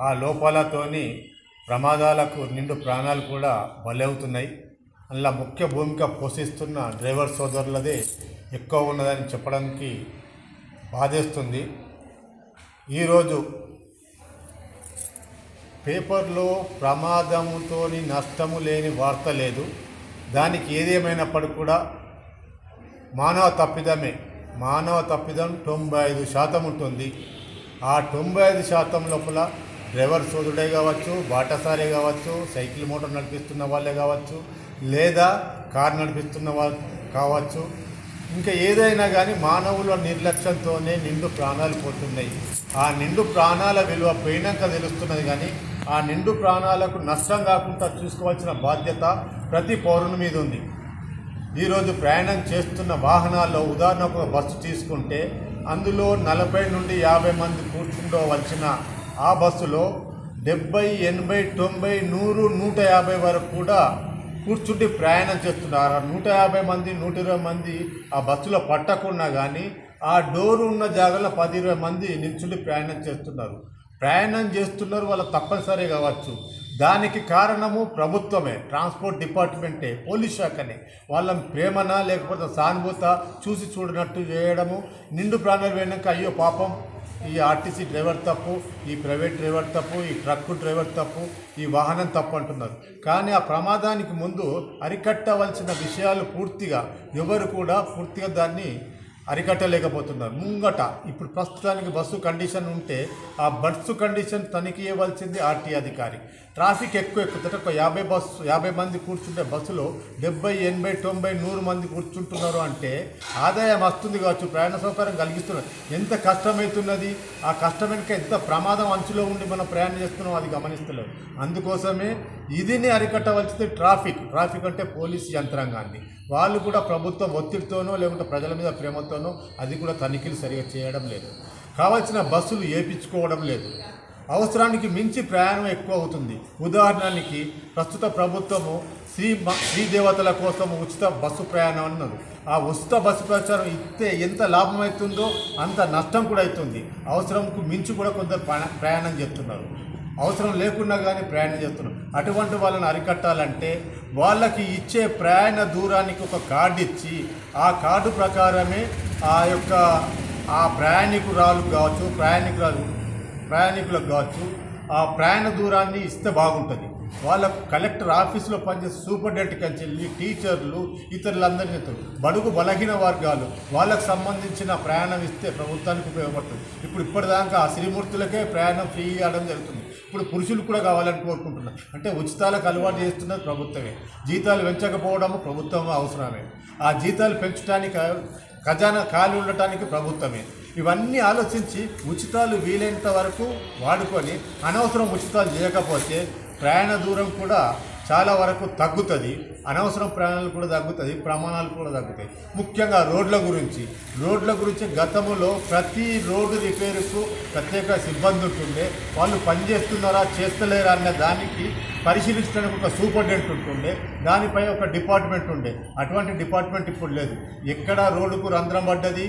ఆ లోపాలతోని ప్రమాదాలకు నిండు ప్రాణాలు కూడా బలవుతున్నాయి. అందులో ముఖ్య భూమిక పోషిస్తున్న డ్రైవర్ సోదరులదే ఎక్కువ ఉన్నదని చెప్పడానికి బాధేస్తుంది. ఈరోజు పేపర్లో ప్రమాదముతో నష్టము లేని వార్త లేదు. దానికి ఏదేమైనప్పటికీ కూడా మానవ తప్పిదమే. మానవ తప్పిదం తొంభై ఐదు శాతం ఉంటుంది. ఆ తొంభై ఐదు శాతం లోపల డ్రైవర్ సోదరుడే కావచ్చు బాటసారే కావచ్చు సైకిల్ మోటార్ నడిపిస్తున్న వాళ్ళే కావచ్చు లేదా కార్ నడిపిస్తున్న వాళ్ళు కావచ్చు. ఇంకా ఏదైనా కానీ మానవుల నిర్లక్ష్యంతోనే నిండు ప్రాణాలు పోతున్నాయి. ఆ నిండు ప్రాణాల విలువ పోయినాక తెలుస్తున్నది కానీ ఆ నిండు ప్రాణాలకు నష్టం కాకుండా చూసుకోవాల్సిన బాధ్యత ప్రతి పౌరుని మీద ఉంది. ఈరోజు ప్రయాణం చేస్తున్న వాహనాల్లో ఉదాహరణకు బస్సు తీసుకుంటే అందులో నలభై నుండి యాభై మంది కూర్చుంటూ వచ్చిన ఆ బస్సులో డెబ్బై ఎనభై తొంభై నూరు నూట యాభై వరకు కూడా కూర్చుండి ప్రయాణం చేస్తున్నారు. ఆ నూట యాభై మంది నూట ఇరవై మంది ఆ బస్సులో పట్టకున్నా కానీ ఆ డోరు ఉన్న జాగాలో పది ఇరవై మంది నిల్చుండి ప్రయాణం చేస్తున్నారు. ప్రయాణం చేస్తున్నారు వాళ్ళ తప్పనిసరి కావచ్చు. దానికి కారణము ప్రభుత్వమే ట్రాన్స్పోర్ట్ డిపార్ట్మెంటే పోలీస్ శాఖనే. వాళ్ళని ప్రేమన లేకపోతే సానుభూత చూసి చూడనట్టు చేయడము? నిండు ప్రాణాలు పోయినాక అయ్యో పాపం. ఈ ఆర్టీసీ డ్రైవర్ తప్పు ఈ ప్రైవేట్ డ్రైవర్ తప్పు ఈ ట్రక్ డ్రైవర్ తప్పు ఈ వాహనం తప్పు అంటున్నారు. కానీ ఆ ప్రమాదానికి ముందు అరికట్టవలసిన విషయాలు పూర్తిగా ఎవరు కూడా పూర్తిగా దాన్ని అరికట్టలేకపోతున్నారు. ముంగట ఇప్పుడు ప్రస్తుతానికి బస్సు కండిషన్ ఉంటే ఆ బస్సు కండిషన్ తనిఖీ ఇవ్వాల్సింది ఆర్టీ అధికారి. ట్రాఫిక్ ఎక్కువ ఎక్కుతుంటే ఒక యాభై బస్సు యాభై మంది కూర్చుంటే బస్సులో డెబ్బై ఎనభై తొంభై నూరు మంది కూర్చుంటున్నారు అంటే ఆదాయం వస్తుంది కావచ్చు ప్రయాణ సౌకర్యం కలిగిస్తున్నారు. ఎంత కష్టమవుతున్నది ఆ కష్టం వెనుక ఎంత ప్రమాదం అంచులో ఉండి మనం ప్రయాణం చేస్తున్నాం అది గమనిస్తలేదు అందుకోసమే ఇదిని అరికట్టవలసింది ట్రాఫిక్. ట్రాఫిక్ అంటే పోలీస్ యంత్రాంగాన్ని. వాళ్ళు కూడా ప్రభుత్వం ఒత్తిడితోనో లేకుంటే ప్రజల మీద ప్రేమతోనో అది కూడా తనిఖీలు సరిగా చేయడం లేదు. కావాల్సిన బస్సులు ఏపించుకోవడం లేదు. అవసరానికి మించి ప్రయాణం ఎక్కువ అవుతుంది. ఉదాహరణకి ప్రస్తుత ప్రభుత్వము శ్రీ మ- శ్రీ దేవతల కోసం ఉచిత బస్సు ప్రయాణం అన్నది ఆ ఉచిత బస్సు ప్రచారం ఇస్తే ఎంత లాభం అవుతుందో అంత నష్టం కూడా అవుతుంది అవసరంకు మించి కూడా కొందరు ప్రయాణం చేస్తున్నారు. అవసరం లేకుండా కానీ ప్రయాణం చేస్తున్నారు అటువంటి వాళ్ళని అరికట్టాలంటే వాళ్ళకి ఇచ్చే ప్రయాణ దూరానికి ఒక కార్డు ఇచ్చి ఆ కార్డు ప్రకారమే ఆ యొక్క ఆ ప్రయాణికురాలు కావచ్చు ప్రయాణికురాలు ప్రయాణికులకు కావచ్చు ఆ ప్రయాణ దూరాన్ని ఇస్తే బాగుంటుంది. వాళ్ళ కలెక్టర్ ఆఫీసులో పనిచేసే సూపరింటెండెంట్ కంచెల్లి టీచర్లు ఇతరులందరినీ ఎత్తారు. బడుగు బలహీన వర్గాలు వాళ్ళకు సంబంధించిన ప్రయాణం ఇస్తే ప్రభుత్వానికి ఉపయోగపడుతుంది. ఇప్పుడు ఇప్పటిదాకా ఆ శ్రీమూర్తులకే ప్రయాణం ఫ్రీ ఇవ్వడం జరుగుతుంది. ఇప్పుడు పురుషులు కూడా కావాలని కోరుకుంటున్నారు. అంటే ఉచితాలకు అలవాటు చేస్తున్నది ప్రభుత్వమే. జీతాలు పెంచకపోవడము ప్రభుత్వం అవసరమే. ఆ జీతాలు పెంచడానికి ఖజానా ఖాళీ ఉండటానికి ప్రభుత్వమే. ఇవన్నీ ఆలోచించి ఉచితాలు వీలైనంత వరకు వాడుకొని అనవసరం ఉచితాలు చేయకపోతే ప్రయాణ దూరం కూడా చాలా వరకు తగ్గుతుంది. అనవసరం ప్రయాణాలు కూడా తగ్గుతుంది ప్రమాణాలు కూడా తగ్గుతాయి. ముఖ్యంగా రోడ్ల గురించి. రోడ్ల గురించి గతంలో ప్రతి రోడ్డు రిపేరుకు ప్రత్యేక సిబ్బంది ఉంటుండే. వాళ్ళు పనిచేస్తున్నారా చేస్తలేరా అన్న దానికి పరిశీలించడానికి ఒక సూపరింటెండెంట్ ఉంటుండే. దానిపై ఒక డిపార్ట్మెంట్ ఉండే. అటువంటి డిపార్ట్మెంట్ ఇప్పుడు లేదు. ఎక్కడ రోడ్డుకు రంధ్రం పడ్డది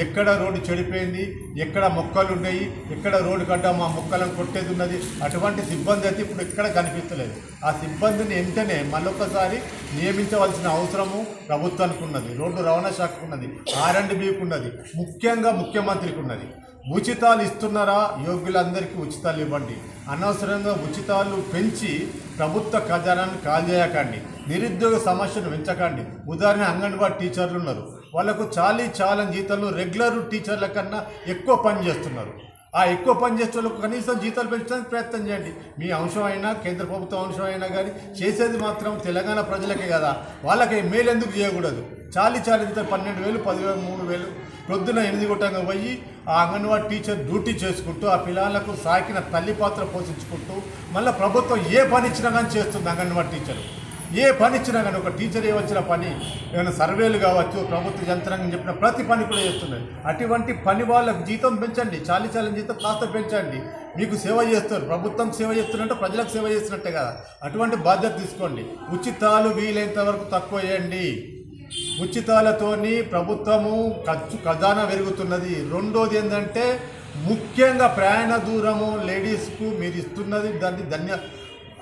ఎక్కడ రోడ్డు చెడిపోయింది ఎక్కడ మొక్కలు ఉన్నాయి ఎక్కడ రోడ్డు కట్ట మా మొక్కలను కొట్టేది ఉన్నది. అటువంటి సిబ్బంది అయితే ఇప్పుడు ఎక్కడ కనిపిస్తలేదు ఆ సిబ్బందిని వెంటనే మళ్ళొకసారి నియమించవలసిన అవసరము ప్రభుత్వానికి ఉన్నది రోడ్డు రవాణా శాఖకు ఉన్నది ఆర్ అండ్ బికి ఉన్నది ముఖ్యంగా ముఖ్యమంత్రికి ఉన్నది ఉచితాలు ఇస్తున్నారా? యోగ్యులందరికీ ఉచితాలు ఇవ్వండి. అనవసరంగా ఉచితాలు పెంచి ప్రభుత్వ ఖజానాన్ని కాల్చేయకండి నిరుద్యోగ సమస్యను పెంచకండి. ఉదాహరణ అంగన్వాడీ టీచర్లు ఉన్నారు. వాళ్ళకు చాలీ చాలని జీతాలు రెగ్యులర్ టీచర్ల కన్నా ఎక్కువ పని చేస్తున్నారు. ఆ ఎక్కువ పని చేసే కనీసం జీతాలు పెంచడానికి ప్రయత్నం చేయండి. మీ అంశం అయినా కేంద్ర ప్రభుత్వం అంశం అయినా కానీ చేసేది మాత్రం తెలంగాణ ప్రజలకే కదా. వాళ్ళకి మేలు ఎందుకు చేయకూడదు? చాలి చాలింత పన్నెండు వేలు పదివేలు మూడు వేలు. ప్రొద్దున ఎనిమిది కొట్టంగా పోయి ఆ అంగన్వాడీ టీచర్ డ్యూటీ చేసుకుంటూ ఆ పిల్లలకు సాకిన తల్లి పాత్ర పోషించుకుంటూ మళ్ళీ ప్రభుత్వం ఏ పని ఇచ్చినా కానీ చేస్తుంది అంగన్వాడీ టీచర్. ఏ పని ఇచ్చినా కానీ ఒక టీచర్ ఇవ్వచ్చిన పని ఏమైనా సర్వేలు కావచ్చు ప్రభుత్వ యంత్రాంగం చెప్పిన ప్రతి పని కూడా చేస్తున్నారు అటువంటి పని వాళ్ళకు జీతం పెంచండి చాలి చాలని జీతం కాస్త పెంచండి. మీకు సేవ చేస్తారు ప్రభుత్వం సేవ చేస్తున్నట్టు ప్రజలకు సేవ చేస్తున్నట్టే కదా. అటువంటి బాధ్యత తీసుకోండి. ఉచితాలు వీలైనంత వరకు తక్కువ చేయండి ఉచితాలతోని ప్రభుత్వము ఖర్చు ఖజానా పెరుగుతున్నది. రెండోది ఏంటంటే ముఖ్యంగా ప్రయాణ దూరము లేడీస్కు మీరు ఇస్తున్నది దాన్ని ధన్య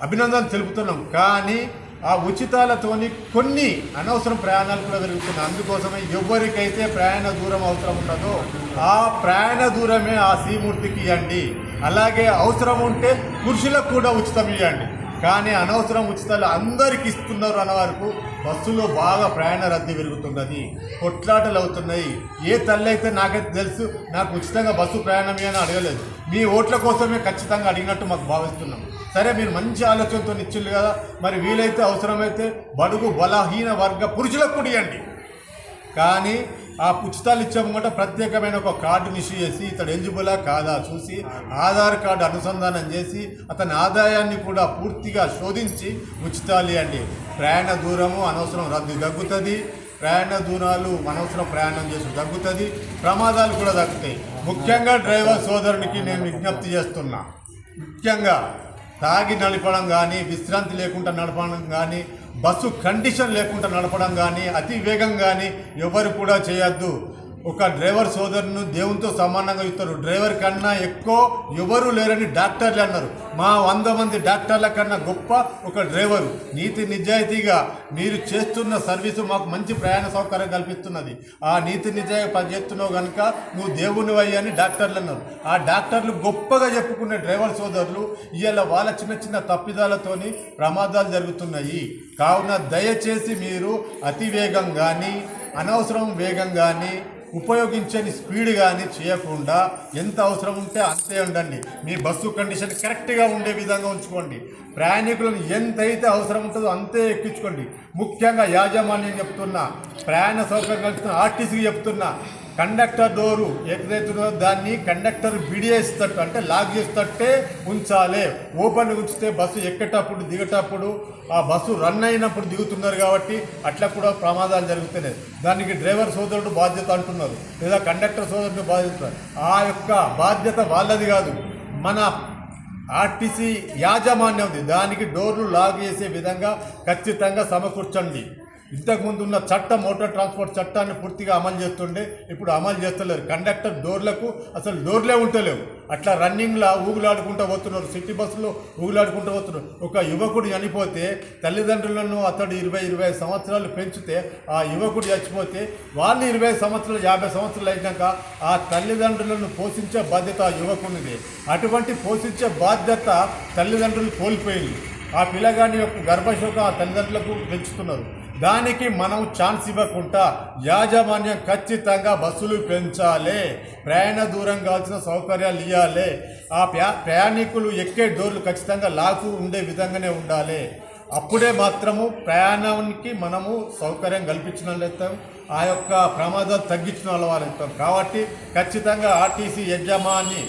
అభినందన తెలుపుతున్నాం. కానీ ఆ ఉచితాలతోని కొన్ని అనవసరం ప్రయాణాలు కూడా పెరుగుతున్నాయి అందుకోసమే ఎవరికైతే ప్రయాణ దూరం అవసరం ఉన్నదో ఆ ప్రయాణ దూరమే ఆ శ్రీమూర్తికి ఇవ్వండి. అలాగే అవసరం ఉంటే పురుషులకు కూడా ఉచితం ఇవ్వండి. కానీ అనవసరం ఉచితాలు అందరికి ఇస్తున్నారు అన్న వరకు బస్సులో బాగా ప్రయాణ రద్దీ పెరుగుతున్నది. కొట్లాటలు అవుతున్నాయి. ఏ తల్లి అయితే నాకైతే తెలుసు నాకు ఉచితంగా బస్సు ప్రయాణమే అని అడగలేదు. మీ ఓట్ల కోసమే ఖచ్చితంగా అడిగినట్టు మాకు భావిస్తున్నాం. సరే మీరు మంచి ఆలోచనతో ఇచ్చిండ్రు కదా. మరి వీలైతే అవసరమైతే బడుగు బలహీన వర్గ పురుషులకు కూడా ఇవ్వండి కానీ ఆ ఉచితాలు ఇచ్చామంటే ప్రత్యేకమైన ఒక కార్డుని ఇష్యూ చేసి ఇతడు ఎలిజిబులా కాదా చూసి ఆధార్ కార్డు అనుసంధానం చేసి అతని ఆదాయాన్ని కూడా పూర్తిగా శోధించి ఉచితాలు ఇవ్వండి ప్రయాణ దూరము అనవసరం రద్దు తగ్గుతుంది. ప్రయాణ దూరాలు అనవసరం ప్రయాణం చేసి తగ్గుతుంది. ప్రమాదాలు కూడా తగ్గుతాయి. ముఖ్యంగా డ్రైవర్ సోదరునికి నేను విజ్ఞప్తి చేస్తున్నా. ముఖ్యంగా తాగి నడపడం కానీ విశ్రాంతి లేకుండా నడపడం కానీ బస్సు కండిషన్ లేకుండా నడపడం కానీ అతి వేగం కానీ ఎవరు కూడా చేయొద్దు. ఒక డ్రైవర్ సోదరును దేవునితో సమానంగా ఇస్తారు. డ్రైవర్ కన్నా ఎక్కువ ఎవరు లేరని డాక్టర్లు అన్నారు. మా వంద మంది డాక్టర్ల కన్నా గొప్ప ఒక డ్రైవరు. నీతి నిజాయితీగా మీరు చేస్తున్న సర్వీసు మాకు మంచి ప్రయాణ సౌకర్యం కల్పిస్తున్నది. ఆ నీతి నిజాయితీ పనిచేస్తున్నావు కనుక నువ్వు దేవుని అని డాక్టర్లు అన్నారు. ఆ డాక్టర్లు గొప్పగా చెప్పుకునే డ్రైవర్ సోదరులు ఇవాళ వాళ్ళ చిన్న చిన్న తప్పిదాలతోని ప్రమాదాలు జరుగుతున్నాయి. కావున దయచేసి మీరు అతివేగం కానీ అనవసరం వేగం కానీ ఉపయోగించని స్పీడ్ కానీ చేయకుండా ఎంత అవసరం ఉంటే అంతే ఉండండి. మీ బస్సు కండిషన్ కరెక్ట్గా ఉండే విధంగా ఉంచుకోండి. ప్రయాణికులను ఎంతైతే అవసరం ఉంటుందో అంతే ఎక్కించుకోండి. ముఖ్యంగా యాజమాన్యం చెప్తున్నా ప్రయాణ సౌకర్యం కల్పిస్తున్న ఆర్టీసీకి చెప్తున్నా కండక్టర్ డోరు ఎక్కడైతే దాన్ని కండక్టర్ బిడియేస్తట్టు అంటే లాక్ చేస్తట్టే ఉంచాలి. ఓపెన్ ఉంచితే బస్సు ఎక్కేటప్పుడు దిగేటప్పుడు ఆ బస్సు రన్ అయినప్పుడు దిగుతున్నారు కాబట్టి అట్లా కూడా ప్రమాదాలు జరుగుతున్నాయి. దానికి డ్రైవర్ సోదరుడు బాధ్యత అంటున్నారు. లేదా కండక్టర్ సోదరుడు బాధ్యత. ఆ యొక్క బాధ్యత వాళ్ళది కాదు. మన ఆర్టీసీ యాజమాన్యం ఉంది దానికి డోర్లు లాగ్ చేసే విధంగా ఖచ్చితంగా సమకూర్చండి. ఇంతకుముందు ఉన్న చట్టం మోటార్ ట్రాన్స్పోర్ట్ చట్టాన్ని పూర్తిగా అమలు చేస్తుండే ఇప్పుడు అమలు చేస్తలేరు. కండక్టర్ డోర్లకు అసలు డోర్లే ఉంటలేవు. అట్లా రన్నింగ్లో ఊగులాడుకుంటూ పోతున్నారు. సిటీ బస్సులో ఊగులాడుకుంటూ పోతున్నారు. ఒక యువకుడు చనిపోతే తల్లిదండ్రులను అతడు ఇరవై ఇరవై సంవత్సరాలు పెంచితే ఆ యువకుడు చచ్చిపోతే వాళ్ళు ఇరవై సంవత్సరాలు యాభై సంవత్సరాలు అయినాక ఆ తల్లిదండ్రులను పోషించే బాధ్యత ఆ యువకునిది. అటువంటి పోషించే బాధ్యత తల్లిదండ్రులు కోల్పోయింది. ఆ పిల్లగాడి యొక్క గర్భశోకం ఆ తల్లిదండ్రులకు పెంచుతున్నారు. దానికి మనం ఛాన్స్ ఇవ్వకుండా యాజమాన్యం ఖచ్చితంగా బస్సులు పెంచాలి. ప్రయాణ దూరం కావాల్సిన సౌకర్యాలు ఇవ్వాలి ఆ ప్రయా ప్రయాణికులు ఎక్కే డోర్లు ఖచ్చితంగా లాకు ఉండే విధంగానే ఉండాలి. అప్పుడే మాత్రము ప్రయాణానికి మనము సౌకర్యం కల్పించిన ఆ యొక్క ప్రమాదాలు తగ్గించిన వాళ్ళం కాబట్టి ఖచ్చితంగా ఆర్టీసీ యజమాని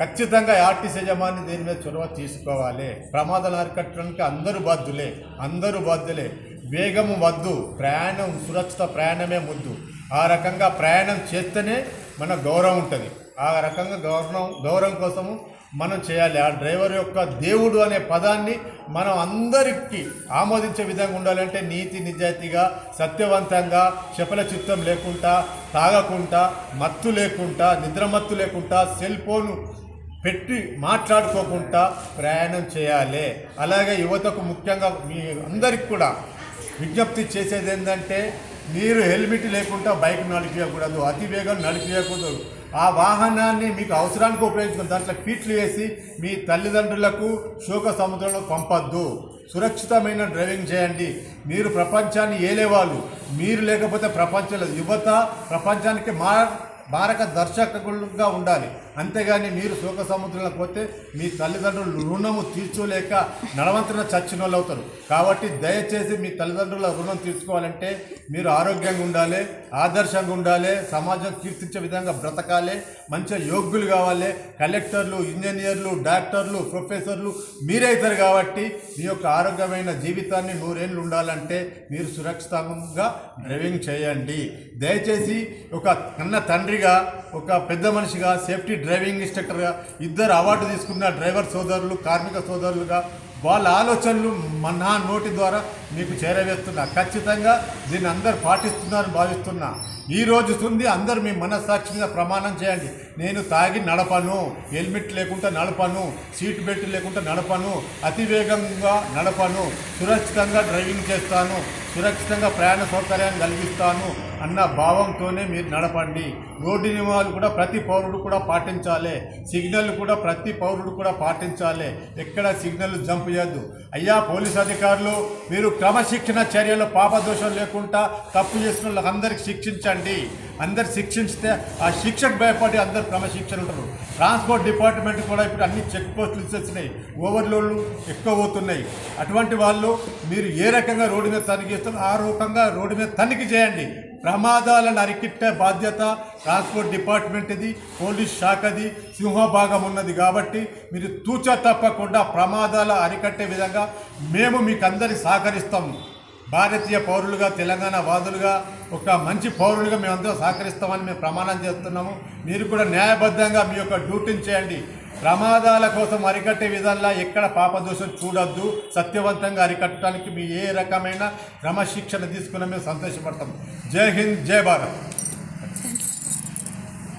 ఖచ్చితంగా ఆర్టీసీ యజమాని దీని మీద చొరవ తీసుకోవాలి. ప్రమాదాలు అరికట్టడానికి అందరూ బాధ్యులే అందరూ బాధ్యులే. వేగము వద్దు ప్రయాణం సురక్షిత ప్రయాణమే ముద్దు. ఆ రకంగా ప్రయాణం చేస్తేనే మన గౌరవం ఉంటుంది. ఆ రకంగా గౌరవం గౌరవం కోసము మనం చేయాలి. ఆ డ్రైవర్ యొక్క దేవుడు అనే పదాన్ని మనం అందరికీ ఆమోదించే విధంగా ఉండాలంటే నీతి నిజాయితీగా సత్యవంతంగా చపల చిత్తం లేకుండా తాగకుండా మత్తు లేకుండా నిద్రమత్తు లేకుండా సెల్ ఫోన్ పెట్టి మాట్లాడుకోకుండా ప్రయాణం చేయాలి. అలాగే యువతకు ముఖ్యంగా మీ అందరికి కూడా విజ్ఞప్తి చేసేది ఏంటంటే మీరు హెల్మెట్ లేకుండా బైక్ నడిపించకూడదు అతి వేగం నడిపించకూడదు ఆ వాహనాన్ని మీకు అవసరానికి ఉపయోగించుకుని దాంట్లో ఫీట్లు వేసి మీ తల్లిదండ్రులకు శోక సముద్రంలో పంపద్దు. సురక్షితమైన డ్రైవింగ్ చేయండి. మీరు ప్రపంచాన్ని ఏలేవాళ్ళు. మీరు లేకపోతే ప్రపంచంలో యువత ప్రపంచానికి మా మారక దర్శకులుగా ఉండాలి. అంతేగాని మీరు శోక సముద్రంలో పోతే మీ తల్లిదండ్రులు రుణము తీర్చోలేక నడవంతన చచ్చిన వాళ్ళు అవుతారు. కాబట్టి దయచేసి మీ తల్లిదండ్రుల రుణం తీర్చుకోవాలంటే మీరు ఆరోగ్యంగా ఉండాలి ఆదర్శంగా ఉండాలి సమాజం కీర్తించే విధంగా బ్రతకాలి మంచిగా యోగ్యులు కావాలి కలెక్టర్లు ఇంజనీర్లు డాక్టర్లు ప్రొఫెసర్లు మీరే అవుతారు కాబట్టి మీ యొక్క ఆరోగ్యమైన జీవితాన్ని నూరేళ్ళు ఉండాలంటే మీరు సురక్షితంగా డ్రైవింగ్ చేయండి. దయచేసి ఒక కన్న తండ్రిగా ఒక పెద్ద మనిషిగా సేఫ్టీ డ్రైవింగ్ ఇన్స్ట్రక్టర్గా ఇద్దరు అవార్డు తీసుకున్న డ్రైవర్ సోదరులు కార్మిక సోదరులుగా వాళ్ళ ఆలోచనలు మన నా నోటి ద్వారా మీకు చేరవేస్తున్నా. ఖచ్చితంగా దీన్ని అందరు పాటిస్తున్నారని భావిస్తున్నా. ఈ రోజు ఉంది అందరు మీ మనస్సాక్షి మీద ప్రమాణం చేయండి. నేను తాగి నడపను హెల్మెట్ లేకుండా నడపను సీట్ బెల్ట్ లేకుండా నడపను అతివేగంగా నడపను సురక్షితంగా డ్రైవింగ్ చేస్తాను సురక్షితంగా ప్రయాణ సౌకర్యాన్ని కలిగిస్తాను అన్న భావంతోనే మీరు నడపండి. రోడ్డు నియమాలు కూడా ప్రతి పౌరుడు కూడా పాటించాలి. సిగ్నల్ కూడా ప్రతి పౌరుడు కూడా పాటించాలి. ఎక్కడ సిగ్నల్ జంప్ చేయద్దు. అయ్యా పోలీస్ అధికారులు మీరు క్రమశిక్షణ చర్యలు పాపదోషం లేకుండా తప్పు చేసిన వాళ్ళందరికీ శిక్షించండి. అందరు శిక్షించితే ఆ శిక్షకు భయపడి అందరు క్రమశిక్షణ ఉంటారు. ట్రాన్స్పోర్ట్ డిపార్ట్మెంట్ కూడా ఇప్పుడు అన్ని చెక్ పోస్టులు ఇచ్చేసినాయి ఓవర్లోడ్లు ఎక్కువ పోతున్నాయి. అటువంటి వాళ్ళు మీరు ఏ రకంగా రోడ్డు మీద తనిఖీ చేస్తారో ఆ రకంగా రోడ్డు మీద తనిఖీ చేయండి. ప్రమాదాలను అరికిట్టే బాధ్యత ట్రాన్స్పోర్ట్ డిపార్ట్మెంట్ది పోలీస్ శాఖది సింహభాగం ఉన్నది కాబట్టి మీరు తూచ తప్పకుండా ప్రమాదాలు అరికట్టే విధంగా మేము మీకు అందరి సహకరిస్తాం. భారతీయ పౌరులుగా తెలంగాణ వాదులుగా ఒక మంచి పౌరులుగా మేమందరం సహకరిస్తామని మేము ప్రమాణం చేస్తున్నాము. మీరు కూడా న్యాయబద్ధంగా మీ యొక్క డ్యూటీని చేయండి. ప్రమాదాల కోసం అరికట్టే విధంగా ఎక్కడ పాపదోషం చూడొద్దు. సత్యవంతంగా అరికట్టడానికి మీ ఏ రకమైన క్రమశిక్షణ తీసుకున్న మేము సంతోషపడతాం. జై హింద్ జై భారత్.